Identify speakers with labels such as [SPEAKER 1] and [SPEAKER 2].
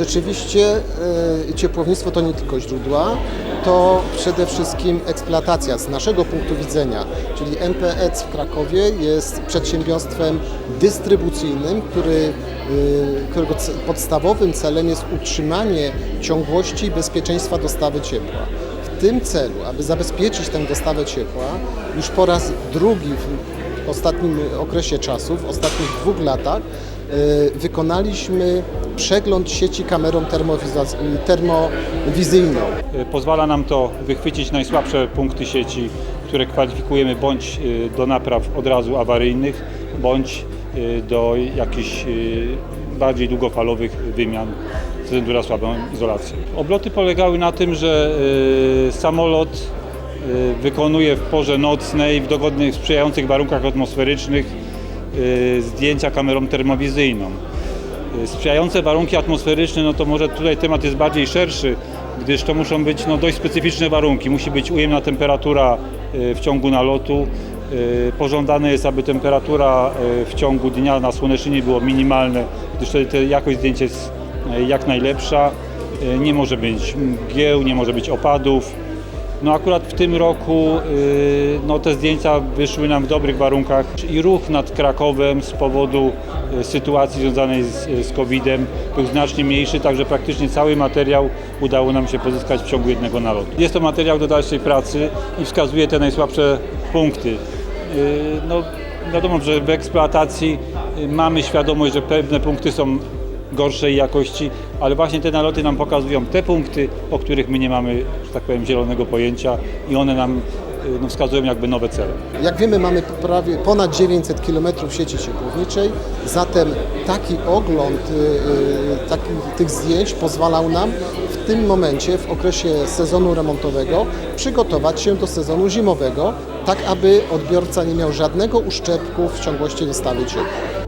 [SPEAKER 1] Rzeczywiście e, ciepłownictwo to nie tylko źródła, to przede wszystkim eksploatacja z naszego punktu widzenia, czyli MPEC w Krakowie jest przedsiębiorstwem dystrybucyjnym, który, e, którego podstawowym celem jest utrzymanie ciągłości i bezpieczeństwa dostawy ciepła. W tym celu, aby zabezpieczyć tę dostawę ciepła, już po raz drugi w ostatnim okresie czasu, w ostatnich dwóch latach, wykonaliśmy przegląd sieci kamerą termowizyjną.
[SPEAKER 2] Y, Pozwala nam to wychwycić najsłabsze punkty sieci, które kwalifikujemy bądź y, do napraw od razu awaryjnych, bądź y, do jakichś y, bardziej długofalowych wymian ze względu na słabą izolację. Obloty polegały na tym, że y, samolot y, wykonuje w porze nocnej, w dogodnych, sprzyjających warunkach atmosferycznych y, zdjęcia kamerą termowizyjną. Y, Sprzyjające warunki atmosferyczne, no to może tutaj temat jest bardziej szerszy, gdyż to muszą być no, dość specyficzne warunki. Musi być ujemna temperatura y, w ciągu nalotu. Y, Pożądane jest, aby temperatura y, w ciągu dnia na słoneczninie było minimalne, gdyż wtedy te- jakość zdjęcia jest y, jak najlepsza. Y, Nie może być mgieł, nie może być opadów. No akurat w tym roku y, no, te zdjęcia wyszły nam w dobrych warunkach i ruch nad Krakowem z powodu y, sytuacji związanej z, z COVID-em był znacznie mniejszy, także praktycznie cały materiał udało nam się pozyskać w ciągu jednego nalotu. Jest to materiał do dalszej pracy i wskazuje te najsłabsze punkty. Y, No, wiadomo, że w eksploatacji y, mamy świadomość, że pewne punkty są gorszej jakości, ale właśnie te naloty nam pokazują te punkty, o których my nie mamy, że tak powiem, zielonego pojęcia i one nam y, no, wskazują jakby nowe cele.
[SPEAKER 1] Jak wiemy, mamy prawie ponad 900 km sieci ciepłowniczej, zatem taki ogląd y, y, taki, tych zdjęć pozwalał nam w tym momencie, w okresie sezonu remontowego, przygotować się do sezonu zimowego, tak aby odbiorca nie miał żadnego uszczerbku w ciągłości dostawy ciepła.